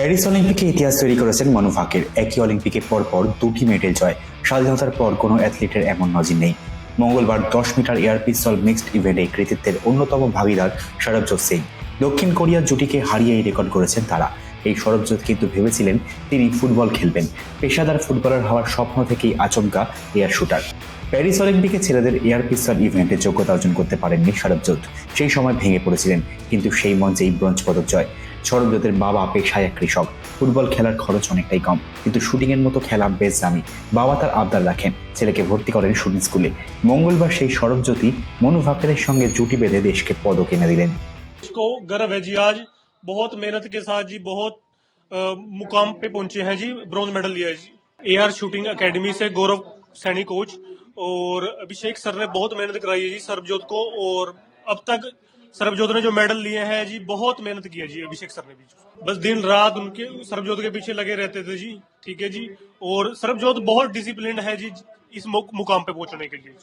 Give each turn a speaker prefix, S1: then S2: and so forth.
S1: Paris অলিম্পিকে ইতিহাস তৈরি করেছেন মনু ভাকের একই অলিম্পিকে পরপর দুটি মেডেল জয়। স্বাধীনতার পর কোনো অ্যাথলিটের এমন নজির নেই। মঙ্গলবার দশ মিটার এয়ার পিস্তল মিক্সড ইভেন্টে কৃতিত্বের অন্যতম ভাগিদার সরবজোৎ সিং। দক্ষিণ কোরিয়ার জুটিকে হারিয়ে এই রেকর্ড করেছেন তারা। এই সরবজোৎ কিন্তু ভেবেছিলেন তিনি ফুটবল খেলবেন। পেশাদার ফুটবলার হওয়ার স্বপ্ন থেকেই আচমকা এয়ার শুটার। প্যারিস অলিম্পিকে ছেলেদের এয়ার পিস্তল ইভেন্টে যোগ্যতা অর্জন করতে পারেননি সরবজোৎ সেই সময় ভেঙে পড়েছিলেন, কিন্তু সেই মঞ্চেই ব্রোঞ্জ পদক জয়। সরবজোতের বাবা পেশায় এক কৃষক ফুটবল খেলার খরচ অনেকটাই কম কিন্তু শুটিং এর মতো খেলা বেশ দামি বাবা তার আবদার রাখেন ছেলেকে ভর্তি করেন শুটিং স্কুলে মঙ্গলবার সেই সরবজ্যোতি মনু ভাকেরের সঙ্গে জুটি বেঁধে দেশকে পদক এনে দিলেন
S2: को गर्व है जी आज बहुत मेहनत के साथ जी बहुत अ, मुकाम पे पहुंचे हैं जी ब्रॉन्ज मेडल लिया है जी ए आर शूटिंग एकेडमी से गौरव सैनी कोच और अभिषेक सर ने बहुत मेहनत कराई है जी सरबजोत को और अब तक सरबजोत ने जो मेडल लिए हैं जी, बहुत मेहनत किया जी अभिषेक सर ने भी। बस दिन रात उनके, सरबजोत के पीछे लगे रहते थे जी, ठीक है जी? और सरबजोत बहुत डिसिप्लिन है जी इस मुकाम पे पहुँचने के लिए।